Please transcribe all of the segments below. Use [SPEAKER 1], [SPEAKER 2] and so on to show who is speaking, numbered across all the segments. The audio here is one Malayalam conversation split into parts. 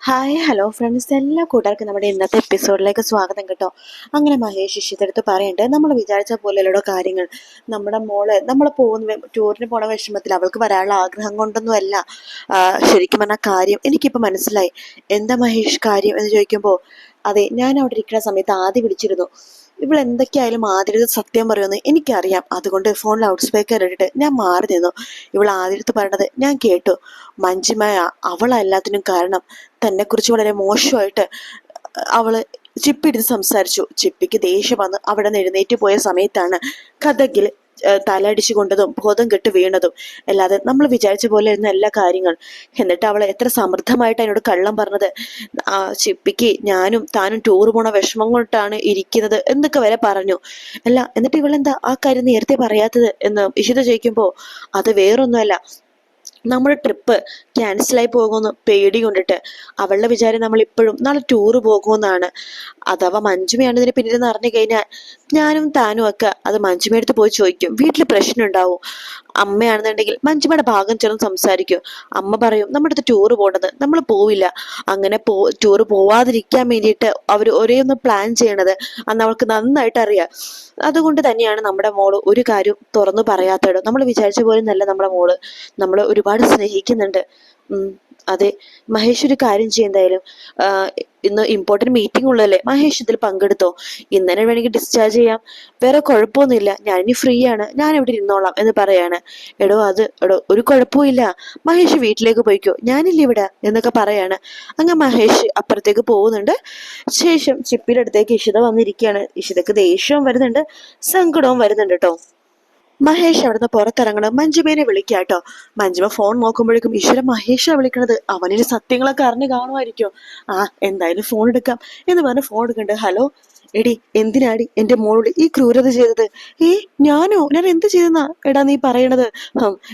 [SPEAKER 1] ഹായ് ഹലോ ഫ്രണ്ട്സ് എല്ലാ കൂട്ടുകാർക്കും നമ്മുടെ ഇന്നത്തെ എപ്പിസോഡിലേക്ക് സ്വാഗതം കേട്ടോ. അങ്ങനെ മഹേഷ് ശിഷ്യത്തെടുത്ത് പറയണ്ടേ നമ്മൾ വിചാരിച്ച പോലെയുള്ള കാര്യങ്ങൾ. നമ്മുടെ മോൾ നമ്മൾ പോകുന്ന ടൂറിന് പോണ വിഷമത്തിൽ അവൾക്ക് വരാനുള്ള ആഗ്രഹം കൊണ്ടൊന്നും അല്ല ശരിക്കും പറഞ്ഞ കാര്യം എനിക്കിപ്പോൾ മനസ്സിലായി. എന്താ മഹേഷ് കാര്യം എന്ന് ചോദിക്കുമ്പോൾ അതെ ഞാൻ അവിടെ ഇരിക്കുന്ന സമയത്ത് ആദ്യം വിളിച്ചിരുന്നു. ഇവൾ എന്തൊക്കെയായാലും ആദ്യത്തെ സത്യം പറയുമെന്ന് എനിക്കറിയാം. അതുകൊണ്ട് ഫോൺ ലൗഡ് സ്പീക്കർ ഇട്ടിട്ട് ഞാൻ മാറി നിന്നു. ഇവൾ ആദ്യത്തെ പറയണത് ഞാൻ കേട്ടു. മഞ്ജിമയ അവൾ എല്ലാത്തിനും കാരണം. തന്നെക്കുറിച്ച് വളരെ മോശമായിട്ട് അവൾ ചിപ്പി എടുത്ത് സംസാരിച്ചു. ചിപ്പിക്ക് ദേഷ്യം വന്ന് അവിടെ നിന്ന് എഴുന്നേറ്റ് പോയ സമയത്താണ് കഥകിൽ തലയടിച്ചു കൊണ്ടതും ബോധം കെട്ട് വീണതും അല്ലാതെ നമ്മൾ വിചാരിച്ച പോലെ ഇരുന്ന എല്ലാ കാര്യങ്ങൾ എന്നിട്ട് അവൾ എത്ര സമൃദ്ധമായിട്ട് എന്നോട് കള്ളം പറഞ്ഞത്. ആ ചിപ്പിക്ക് ഞാനും താനും ടൂർ പോണ വിഷമം കൊണ്ടാണ് ഇരിക്കുന്നത് എന്നൊക്കെ വരെ പറഞ്ഞു. അല്ല എന്നിട്ട് ഇവളെന്താ ആ കാര്യം നേരത്തെ പറയാത്തത് എന്ന് ഇഷിത ചോദിക്കുമ്പോൾ അത് വേറൊന്നുമല്ല. നമ്മുടെ ട്രിപ്പ് ക്യാൻസലായി പോകുമെന്ന് പേടി കൊണ്ടിട്ട്. അവളുടെ വിചാരം നമ്മൾ ഇപ്പോഴും നാളെ ടൂറ് പോകുമെന്നാണ്. അഥവാ മഞ്ജുമയാണ് ഇതിന് പിന്നിലെന്ന് അറിഞ്ഞു കഴിഞ്ഞാൽ ഞാനും താനും ഒക്കെ അത് മഞ്ജുമയെടുത്ത് പോയി ചോദിക്കും വീട്ടിൽ പ്രശ്നം ഉണ്ടാവും? അമ്മയാണെന്നുണ്ടെങ്കിൽ മഞ്ജുമയുടെ ഭാഗം ചേർന്ന് സംസാരിക്കും. അമ്മ പറയും നമ്മുടെ അടുത്ത് ടൂറ് പോകേണ്ടത്. നമ്മൾ പോവില്ല. അങ്ങനെ പോ ടൂറ് പോവാതിരിക്കാൻ വേണ്ടിയിട്ട് അവർ ഒരേ ഒന്ന് പ്ലാൻ ചെയ്യണത് അന്ന് അവൾക്ക് നന്നായിട്ട് അറിയാം. അതുകൊണ്ട് തന്നെയാണ് നമ്മുടെ മോൾ ഒരു കാര്യം തുറന്നു പറയാത്തത്. നമ്മൾ വിചാരിച്ച പോലെ നല്ല നമ്മുടെ മോൾ. നമ്മൾ ഒരുപാട് സ്നേഹിക്കുന്നുണ്ട്. അതെ മഹേഷ് ഒരു കാര്യം ചെയ്യും എന്തായാലും. ഇന്ന് ഇമ്പോർട്ടന്റ് മീറ്റിംഗ് ഉള്ളതല്ലേ? മഹേഷ് ഇതിൽ പങ്കെടുത്തോ? ഇന്നലെ വേണമെങ്കിൽ ഡിസ്ചാർജ് ചെയ്യാം. വേറെ കുഴപ്പമൊന്നുമില്ല. ഞാൻ ഇനി ഫ്രീ ആണ്. ഞാൻ ഇവിടെ ഇരുന്നോളാം എന്ന് പറയാണ്. എടോ അത് എടോ ഒരു കുഴപ്പമില്ല മഹേഷ് വീട്ടിലേക്ക് പോയിക്കോ. ഞാനില്ല ഇവിടെ എന്നൊക്കെ പറയാണ്. അങ്ങ് മഹേഷ് അപ്പുറത്തേക്ക് പോകുന്നുണ്ട്. ശേഷം ചിപ്പിയുടെ അടുത്തേക്ക് ഇഷിത വന്നിരിക്കുകയാണ്. ഇഷിതക്ക് ദേഷ്യവും വരുന്നുണ്ട്. സങ്കടവും വരുന്നുണ്ട് കേട്ടോ. മഹേഷ് അവിടുന്ന് പുറത്തിറങ്ങണം. മഞ്ജുമേനെ വിളിക്കാട്ടോ മഞ്ജുമ ഫോൺ നോക്കുമ്പോഴേക്കും ഈശ്വര മഹേഷാ വിളിക്കണത്. അവനിന് സത്യങ്ങളൊക്കെ അറിഞ്ഞു കാണുമായിരിക്കോ. ആ എന്തായാലും ഫോൺ എടുക്കാം എന്ന് പറഞ്ഞ് ഫോൺ എടുക്കണ്ട്. ഹലോ? എടി എന്തിനാടി എന്റെ മോളോട് ഈ ക്രൂരത ചെയ്തത്? ഏ ഞാനോ? ഞാൻ എന്ത് ചെയ്തെന്നാ? എടാ നീ പറയണത്.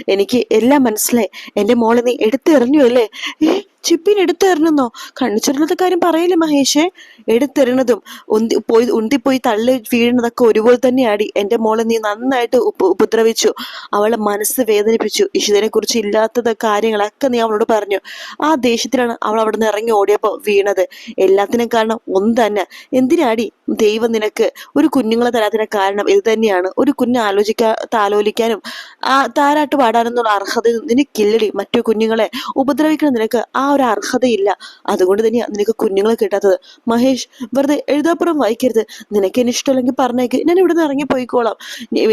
[SPEAKER 1] എനിക്ക് എല്ലാം മനസ്സിലായി. എന്റെ മോളെ നീ എടുത്തെറിഞ്ഞു അല്ലേ? ഏ ചിപ്പിന് എടുത്തെറിഞ്ഞെന്നോ കണ്ണിച്ചുരുളത്തെ കാര്യം പറയല്ലേ മഹേഷേ? എടുത്തെറിഞ്ഞതും ഉന്തി പോയി ഉന്തിപ്പോയി തള്ളി വീഴുന്നതൊക്കെ ഒരുപോലെ തന്നെ ആടി എന്റെ മോളെ നീ നന്നായിട്ട് ഉപ- ഉപദ്രവിച്ചു. അവളെ മനസ്സ് വേദനിപ്പിച്ചു. ഇഷിതനെ കുറിച്ച് ഇല്ലാത്തത് കാര്യങ്ങളൊക്കെ നീ അവളോട് പറഞ്ഞു. ആ ദേഷ്യത്തിലാണ് അവൾ അവിടെ നിന്ന് ഇറങ്ങി ഓടിയപ്പോ വീണത്. എല്ലാത്തിനും കാരണം ഒന്ന് തന്നെ. എന്തിനാടി ദൈവം നിനക്ക് ഒരു കുഞ്ഞുങ്ങളെ തരാത്തിന് കാരണം? ഇത് തന്നെയാണ്. ഒരു കുഞ്ഞ് ആലോചിക്കാ താലോലിക്കാനും ആ താരാട്ട് പാടാനെന്നുള്ള അർഹത നിനക്കില്ലടി. മറ്റു കുഞ്ഞുങ്ങളെ ഉപദ്രവിക്കണം നിനക്ക് ആ ഒരു അർഹതയില്ല. അതുകൊണ്ട് തന്നെയാണ് നിനക്ക് കുഞ്ഞുങ്ങളെ കിട്ടാത്തത്. മഹേഷ് വെറുതെ എഴുതാപ്പുറം വായിക്കരുത്. നിനക്ക് എന്നെ ഇഷ്ടമല്ലെങ്കിൽ പറഞ്ഞേക്ക്. ഞാൻ ഇവിടെ നിന്ന് ഇറങ്ങി പോയിക്കോളാം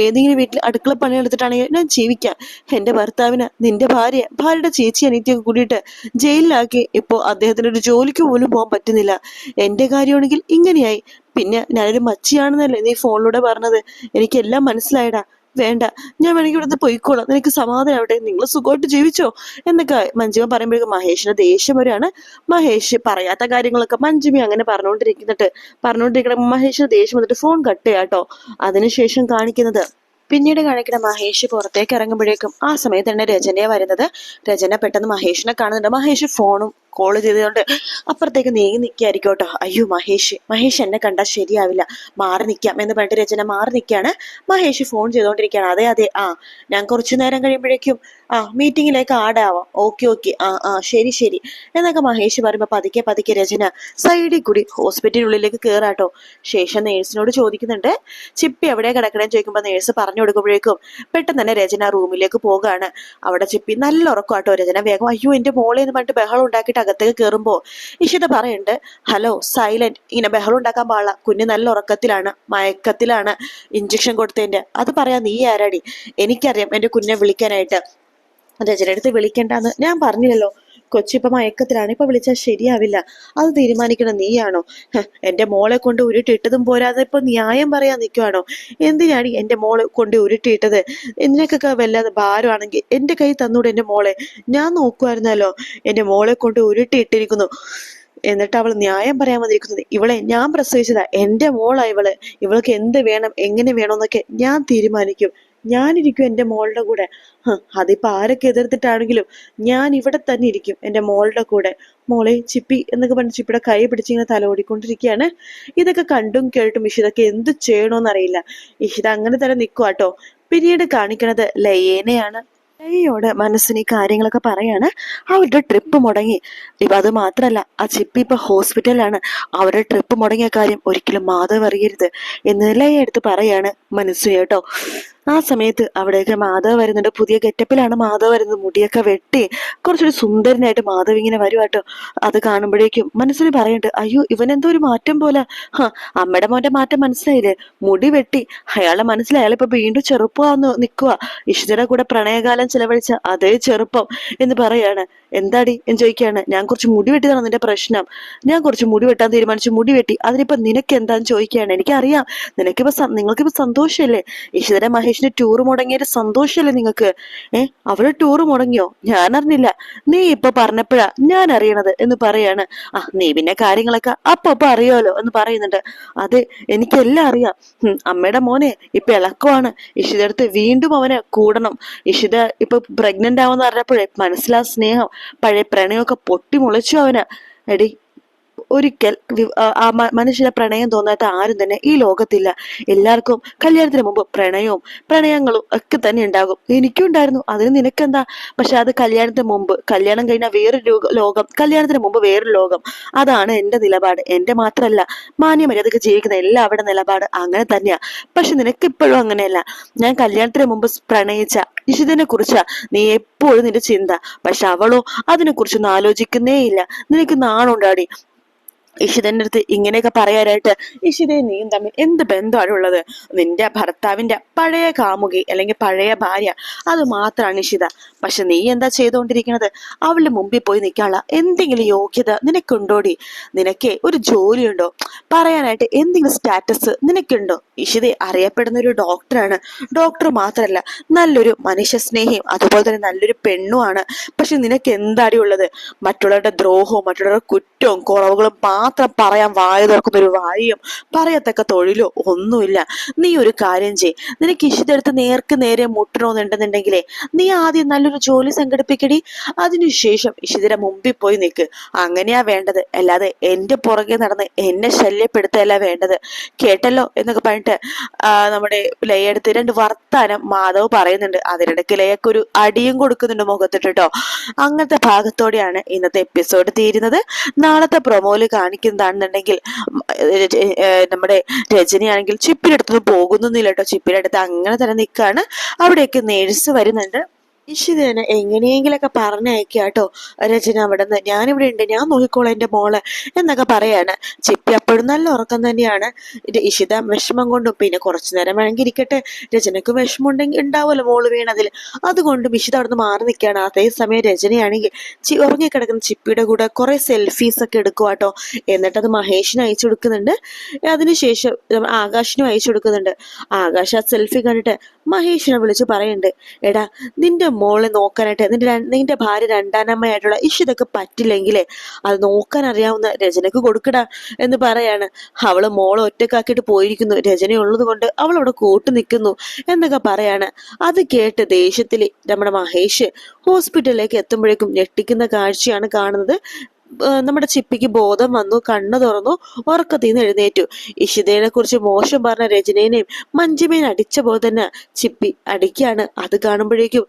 [SPEAKER 1] ഏതെങ്കിലും വീട്ടിൽ അടുക്കള പണി എടുത്തിട്ടാണെങ്കിൽ ഞാൻ ജീവിക്കാം. എന്റെ ഭർത്താവിന് നിന്റെ ഭാര്യ ഭാര്യയുടെ ചേച്ചി അനിയത്തിയൊക്കെ കൂടിയിട്ട് ജയിലിലാക്കി ഇപ്പോൾ അദ്ദേഹത്തിന് ഒരു ജോലിക്ക് പോലും പോകാൻ പറ്റുന്നില്ല. എന്റെ കാര്യമാണെങ്കിൽ ഇങ്ങനെയായി. പിന്നെ ഞാനൊരു മച്ചിയാണെന്നല്ലേ നീ ഫോണിലൂടെ പറഞ്ഞത്? എനിക്കെല്ലാം മനസ്സിലായടാ. വേണ്ട. ഞാൻ വേണമെങ്കിൽ ഇവിടുന്ന് പോയിക്കോളാം. നിനക്ക് സമാധാനം ആവട്ടെ നിങ്ങൾ സുഖമായിട്ട് ജീവിച്ചോ? എന്നൊക്കെ മഞ്ജിമ പറയുമ്പോഴേക്കും മഹേഷിന് ദേഷ്യം വരികയാണ്. മഹേഷ് പറയാത്ത കാര്യങ്ങളൊക്കെ മഞ്ജിമ അങ്ങനെ പറഞ്ഞുകൊണ്ടിരിക്കുന്നിട്ട് പറഞ്ഞുകൊണ്ടിരിക്കണ മഹേഷിന് ദേഷ്യം വന്നിട്ട് ഫോൺ കട്ട്. ചെയ്യാട്ടോ അതിനുശേഷം കാണിക്കുന്നത് പിന്നീട് കാണിക്കുന്ന മഹേഷ് പുറത്തേക്ക് ഇറങ്ങുമ്പോഴേക്കും ആ സമയത്ത് തന്നെ രചനയെ വരുന്നത്. രചന പെട്ടെന്ന് മഹേഷിനെ കാണുന്നുണ്ട്. മഹേഷ് ഫോണും കോൾ ചെയ്തുകൊണ്ട് അപ്പുറത്തേക്ക് നീങ്ങി നിൽക്കായിരിക്കും കേട്ടോ അയ്യോ മഹേഷ്. മഹേഷ് എന്നെ കണ്ടാൽ ശരിയാവില്ല. മാറി നിൽക്കാം എന്ന് പറഞ്ഞിട്ട് രചന മാറി നിൽക്കുകയാണ് മഹേഷ് ഫോൺ ചെയ്തുകൊണ്ടിരിക്കുകയാണ് അതെ അതെ. ആ ഞാൻ കുറച്ചു നേരം കഴിയുമ്പോഴേക്കും ആ മീറ്റിങ്ങിലേക്ക് ആടാവാം. ഓക്കെ ഓക്കെ ആ ആ ശരി ശരി. എന്നൊക്കെ മഹേഷ് പറയുമ്പോൾ പതുക്കെ പതുക്കെ രചന സൈഡിൽ കൂടി ഹോസ്പിറ്റലിനുള്ളിലേക്ക് കയറാട്ടോ ശേഷം നേഴ്സിനോട് ചോദിക്കുന്നുണ്ട് ചിപ്പി എവിടെ കിടക്കണേന്ന് ചോദിക്കുമ്പോൾ നേഴ്സ് പറഞ്ഞു കൊടുക്കുമ്പോഴേക്കും പെട്ടെന്ന് തന്നെ രചന റൂമിലേക്ക് പോകാണ്. അവിടെ ചിപ്പി നല്ല ഉറക്കമാട്ടോ രചന. വേഗം അയ്യോ എന്റെ മോളെ എന്ന് പറഞ്ഞിട്ട് ബഹളം ഉണ്ടാക്കിയിട്ട് അകത്തേക്ക് കയറുമ്പോൾ ഇഷിത പറയുന്നുണ്ട് ഹലോ സൈലന്റ്. ഇങ്ങനെ ബഹളം ഉണ്ടാക്കാൻ പാടില്ല. കുഞ്ഞ് നല്ല ഉറക്കത്തിലാണ് മയക്കത്തിലാണ് ഇഞ്ചക്ഷൻ കൊടുത്തതിന്റെ അത് പറയാൻ നീ ആരാടി? എനിക്കറിയാം എന്റെ കുഞ്ഞിനെ വിളിക്കാനായിട്ട്. രചന അടുത്ത് വിളിക്കണ്ടെന്ന് ഞാൻ പറഞ്ഞില്ലല്ലോ. കൊച്ചിപ്പ മയക്കത്തിലാണ് ഇപ്പൊ വിളിച്ചാൽ ശരിയാവില്ല. അത് തീരുമാനിക്കണം. നീയാണോ? എന്റെ മോളെ കൊണ്ട് ഉരുട്ടിട്ടതും പോരാതെ ഇപ്പൊ ന്യായം പറയാൻ നിൽക്കുവാണോ എന്തിനാണ് എന്റെ മോളെ കൊണ്ട് ഉരുട്ടിയിട്ടത്? നിനക്കൊക്കെ വല്ലാതെ ഭാരമാണെങ്കിൽ എന്റെ കൈ തന്നൂടെ എന്റെ മോളെ. ഞാൻ നോക്കുമായിരുന്നല്ലോ എന്റെ മോളെ കൊണ്ട് ഉരുട്ടിയിട്ടിരിക്കുന്നു. എന്നിട്ട് അവൾ ന്യായം പറയാൻ വന്നിരിക്കുന്നത്. ഇവളെ ഞാൻ പ്രസവിച്ചതാ. എന്റെ മോളാ ഇവൾ. ഇവൾക്ക് എന്ത് വേണം എങ്ങനെ വേണമെന്നൊക്കെ ഞാൻ തീരുമാനിക്കും. ഞാനിരിക്കും എന്റെ മോളുടെ കൂടെ. അതിപ്പോൾ അതിപ്പോ ആരൊക്കെ എതിർത്തിട്ടാണെങ്കിലും ഞാൻ ഇവിടെ തന്നെ ഇരിക്കും എന്റെ മോളുടെ കൂടെ. മോളെ ചിപ്പി എന്നൊക്കെ പറഞ്ഞ് ചിപ്പിയുടെ കൈ പിടിച്ച് ഇങ്ങനെ തലോടിക്കൊണ്ടിരിക്കുകയാണ് ഇതൊക്കെ കണ്ടും കേട്ടും ഇഷിതൊക്കെ എന്ത് ചെയ്യണോന്നറിയില്ല ഇഷിത അങ്ങനെ തന്നെ നിൽക്കുവാട്ടോ പിന്നീട് കാണിക്കണത് ലയേനയാണ്. ലയയോട് മനസ്സിന് ഈ കാര്യങ്ങളൊക്കെ പറയാണ്. അവരുടെ ട്രിപ്പ് മുടങ്ങി. ഇപ്പൊ അത് മാത്രമല്ല ആ ചിപ്പി ഇപ്പൊ ഹോസ്പിറ്റലാണ് അവരുടെ ട്രിപ്പ് മുടങ്ങിയ കാര്യം ഒരിക്കലും മാധവ് അറിയരുത് എന്ന് ലയ എടുത്ത് പറയാണ് മനസ്സിന് കേട്ടോ. ആ സമയത്ത് അവിടെയൊക്കെ മാധവ് വരുന്നുണ്ട്. പുതിയ ഗെറ്റപ്പിലാണ് മാധവ് വരുന്നത്. മുടിയൊക്കെ വെട്ടി കുറച്ചൊരു സുന്ദരനായിട്ട് മാധവ് ഇങ്ങനെ വരുവാട്ടോ. അത് കാണുമ്പോഴേക്കും മനസ്സിൽ പറയുന്നുണ്ട് അയ്യോ ഇവനെന്തോ ഒരു മാറ്റം പോലെ. ഹാ അമ്മയുടെ മോന്റെ മാറ്റം മനസ്സിലായില്ലേ? മുടി വെട്ടി. അയാളെ മനസ്സിൽ അയാളിപ്പോ വീണ്ടും ചെറുപ്പമാന്ന് നിൽക്കുക ഇഷിതയുടെ കൂടെ പ്രണയകാലം ചെലവഴിച്ച അതേ ചെറുപ്പം എന്ന് പറയാണ്. എന്താടി എന്ന് ചോദിക്കുകയാണ് ഞാൻ കുറച്ച് മുടി വെട്ടിയതാണ് നിന്റെ പ്രശ്നം? ഞാൻ കുറച്ച് മുടി വെട്ടാൻ തീരുമാനിച്ചു. മുടി വെട്ടി. അതിനിപ്പോ നിനക്ക് എന്താന്ന് ചോദിക്കുകയാണ്? എനിക്കറിയാം. നിനക്കിപ്പോ നിങ്ങൾക്കിപ്പോ സന്തോഷമല്ലേ ഇഷിതര മഹേഷിന്റെ ടൂർ മുടങ്ങിയൊരു സന്തോഷല്ലേ നിങ്ങൾക്ക്? ഏ അവൾ ടൂർ മുടങ്ങിയോ? ഞാൻ അറിഞ്ഞില്ല. നീ ഇപ്പൊ പറഞ്ഞപ്പോഴാ ഞാൻ അറിയണത് എന്ന് പറയാണ്. ആ നീ പിന്നെ കാര്യങ്ങളൊക്കെ അപ്പൊ അപ്പൊ അറിയാലോ എന്ന് പറയുന്നുണ്ട്. അതെ എനിക്കെല്ലാം അറിയാം. അമ്മയുടെ മോനെ ഇപ്പൊ ഇളക്കമാണ്. ഇഷിതടുത്ത് വീണ്ടും അവനെ കൂടണം. ഇഷിത ഇപ്പൊ പ്രഗ്നന്റ് ആവെന്ന് പറഞ്ഞപ്പോഴേ മനസ്സിലാ സ്നേഹം. പഴയ പ്രണയമൊക്കെ പൊട്ടിമുളച്ചു അവന്. എടി ഒരിക്കൽ മനുഷ്യനെ പ്രണയം തോന്നാത്ത ആരും തന്നെ ഈ ലോകത്തില്ല. എല്ലാവർക്കും കല്യാണത്തിന് മുമ്പ് പ്രണയവും പ്രണയങ്ങളും ഒക്കെ തന്നെ ഉണ്ടാകും. എനിക്കും ഉണ്ടായിരുന്നു. അതിന് നിനക്കെന്താ? പക്ഷെ അത് കല്യാണത്തിന് മുമ്പ് കല്യാണം കഴിഞ്ഞ വേറൊരു ലോകം കല്യാണത്തിന് മുമ്പ് വേറൊരു ലോകം. അതാണ് എന്റെ നിലപാട്. എന്റെ മാത്രമല്ല മാന്യമര്യാദക്ക് ജീവിക്കുന്ന എല്ലാവരുടെ നിലപാട് അങ്ങനെ തന്നെയാ. പക്ഷെ നിനക്ക് ഇപ്പോഴും അങ്ങനെയല്ല. ഞാൻ കല്യാണത്തിന് മുമ്പ് പ്രണയിച്ച ഇഷിതിനെ കുറിച്ചാ നീ എപ്പോഴും നിന്റെ ചിന്ത. പക്ഷെ അവളോ അതിനെ കുറിച്ചൊന്നും ആലോചിക്കുന്നേ ഇല്ല നിനക്ക് നാണുണ്ടാടി. ഇഷിതന്റെ അടുത്ത് ഇങ്ങനെയൊക്കെ പറയാനായിട്ട് ഇഷിതയും നീയും തമ്മിൽ എന്ത് ബന്ധമാണ് ഉള്ളത്? നിന്റെ ഭർത്താവിന്റെ പഴയ കാമുകി അല്ലെങ്കിൽ പഴയ ഭാര്യ അത് മാത്രമാണ് ഇഷിത. പക്ഷെ നീ എന്താ ചെയ്തുകൊണ്ടിരിക്കുന്നത്? അവളുടെ മുമ്പിൽ പോയി നിൽക്കാനുള്ള എന്തെങ്കിലും യോഗ്യത നിനക്കുണ്ടോടി? നിനക്ക് ഒരു ജോലിയുണ്ടോ? പറയാനായിട്ട് എന്തെങ്കിലും സ്റ്റാറ്റസ് നിനക്കുണ്ടോ? ഇഷിത അറിയപ്പെടുന്ന ഒരു ഡോക്ടറാണ്. ഡോക്ടർ മാത്രമല്ല നല്ലൊരു മനുഷ്യ സ്നേഹിയും അതുപോലെ തന്നെ നല്ലൊരു പെണ്ണുമാണ്. പക്ഷെ നിനക്ക് എന്താടി ഉള്ളത്? മറ്റുള്ളവരുടെ ദ്രോഹവും മറ്റുള്ളവരുടെ കുറ്റവും കുറവുകളും മാത്രം പറയാൻ വായ തുറക്കുന്ന ഒരു വായും പറയത്തക്ക തൊഴിലോ ഒന്നുമില്ല. നീ ഒരു കാര്യം ചെയ് നിനക്ക് ഇഷ്ടടുത്ത് നേർക്ക് നേരെ മുട്ടണമെന്നുണ്ടെന്നുണ്ടെങ്കിലേ നീ ആദ്യം നല്ലൊരു ജോലി സംഘടിപ്പിക്കടി. അതിനുശേഷം ഇഷിതിന്റെ മുമ്പിൽ പോയി നിൽക്ക്. അങ്ങനെയാ വേണ്ടത്. അല്ലാതെ എന്റെ പുറകെ നടന്ന് എന്നെ ശല്യപ്പെടുത്തല്ല വേണ്ടത്. കേട്ടല്ലോ എന്നൊക്കെ പറഞ്ഞിട്ട് നമ്മുടെ ലയടുത്ത് രണ്ട് വർത്താനം മാധവ് പറയുന്നുണ്ട്. അതിനിടയ്ക്ക് ലയക്ക് ഒരു അടിയും കൊടുക്കുന്നുണ്ട് മുഖത്തിട്ട് കേട്ടോ അങ്ങനത്തെ ഭാഗത്തോടെയാണ് ഇന്നത്തെ എപ്പിസോഡ് തീരുന്നത്. നാളത്തെ പ്രൊമോയിൽ കാണി കാണിക്കുന്നതാണെന്നുണ്ടെങ്കിൽ നമ്മുടെ രജനിയാണെങ്കിൽ ചിപ്പിനടുത്തൊന്നും പോകുന്നൊന്നുമില്ല കേട്ടോ. ചിപ്പിനടുത്ത് അങ്ങനെ തന്നെ നിൽക്കുകയാണ് അവിടെയൊക്കെ നേഴ്സ് വരുന്നുണ്ട്. ഇഷിതേനെ എങ്ങനെയെങ്കിലൊക്കെ പറഞ്ഞയക്കുക കേട്ടോ രചന അവിടെ നിന്ന് ഞാനിവിടെ ഉണ്ട്. ഞാൻ നോക്കിക്കോളാം എന്റെ മോൾ എന്നൊക്കെ പറയാണ്. ചിപ്പി അപ്പോഴും നല്ല ഉറക്കം തന്നെയാണ്. ഇഷിത വിഷമം കൊണ്ടും പിന്നെ കുറച്ചു നേരം വേണമെങ്കിൽ ഇരിക്കട്ടെ. രചനക്ക് വിഷമം ഉണ്ടെങ്കിൽ ഉണ്ടാവുമല്ലോ മോൾ വീണതിൽ. അതുകൊണ്ടും ഇഷിത അവിടെ നിന്ന് മാറി നിൽക്കുകയാണ്. അതേസമയം രചനയാണെങ്കിൽ ചി ഉറങ്ങിക്കിടക്കുന്ന ചിപ്പിയുടെ കൂടെ കുറേ സെൽഫീസ് ഒക്കെ എടുക്കുക കേട്ടോ എന്നിട്ട് അത് മഹേഷിന് അയച്ചു കൊടുക്കുന്നുണ്ട്. അതിനുശേഷം ആകാശിനും അയച്ചു കൊടുക്കുന്നുണ്ട്. ആകാശ് ആ സെൽഫി കണ്ടിട്ട് മഹേഷിനെ വിളിച്ച് പറയുന്നുണ്ട്. എടാ നിന്റെ മോളെ നോക്കാനായിട്ട് നിന്റെ നിന്റെ ഭാര്യ രണ്ടാനമ്മയായിട്ടുള്ള ഇഷിതൊക്കെ പറ്റില്ലെങ്കിലേ അത് നോക്കാൻ അറിയാവുന്ന രചനക്ക് കൊടുക്കടാ എന്ന് പറയാണ്. അവൾ മോളെ ഒറ്റക്കാക്കിയിട്ട് പോയിരിക്കുന്നു. രചനയുള്ളത് കൊണ്ട് അവൾ അവിടെ കൂട്ടു നിൽക്കുന്നു എന്നൊക്കെ പറയാണ്. അത് കേട്ട് ദേഷ്യത്തിൽ നമ്മുടെ മഹേഷ് ഹോസ്പിറ്റലിലേക്ക് എത്തുമ്പോഴേക്കും ഞെട്ടിക്കുന്ന കാഴ്ചയാണ് കാണുന്നത്. നമ്മുടെ ചിപ്പിക്ക് ബോധം വന്നു കണ്ണു തുറന്നു ഉറക്കത്തിൽ നിന്ന് എഴുന്നേറ്റു. ഇഷിതയെ കുറിച്ച് മോശം പറഞ്ഞ രചനേനെയും മഞ്ജുമേനെ അടിച്ച പോലെ തന്നെ ചിപ്പി അടിക്കാണ് അത് കാണുമ്പോഴേക്കും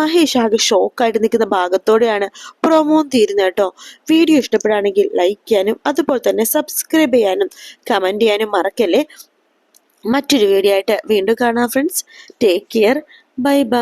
[SPEAKER 1] മഹേഷ് ആകെ ഷോക്കായിട്ട് നിൽക്കുന്ന ഭാഗത്തോടെയാണ് പ്രൊമോം തീരുന്നത് കേട്ടോ. വീഡിയോ ഇഷ്ടപ്പെടുകയാണെങ്കിൽ ലൈക്ക് ചെയ്യാനും അതുപോലെ തന്നെ സബ്സ്ക്രൈബ് ചെയ്യാനും കമന്റ് ചെയ്യാനും മറക്കല്ലേ? മറ്റൊരു വീഡിയോ ആയിട്ട് വീണ്ടും കാണാം friends take care bye bye